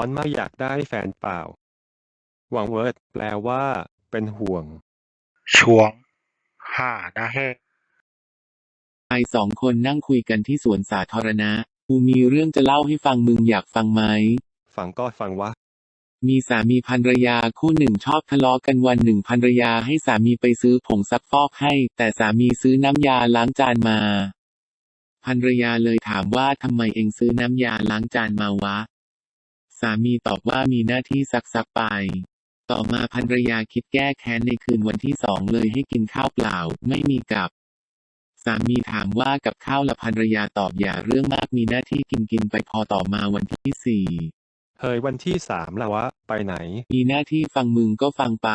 อนมากอยากได้แฟนเปล่า หวังเวิร์ดแปลว่า เป็นห่วง ช่วงห้านะเฮชายสองคนนั่งคุยกันที่สวนสาธารณะ กูมีเรื่องจะเล่าให้ฟังมึงอยากฟังไหม ฟังก็ฟังวะ มีสามีภรรยาคู่หนึ่งชอบทะเลาะกันวันหนึ่งภรรยาให้สามีไปซื้อผงซักฟอกให้ แต่สามีซื้อน้ำยาล้างจานมาภรรยาเลยถามว่าทำไมเองซื้อน้ำยาล้างจานมาวะ สามีตอบว่ามีหน้าที่ซักซักๆไป ต่อมาภรรยาคิดแก้แค้นในคืนวันที่สองเลยให้กินข้าวเปล่า ไม่มีกับ สามีถามว่ากับข้าวละภรรยาตอบอย่าเรื่องมากมีหน้าที่กินกินไปพอต่อมาวันที่สี่เฮ้ยวันที่สามแล้ววะ ไปไหน มีหน้าที่ฟังมึงก็ฟังไป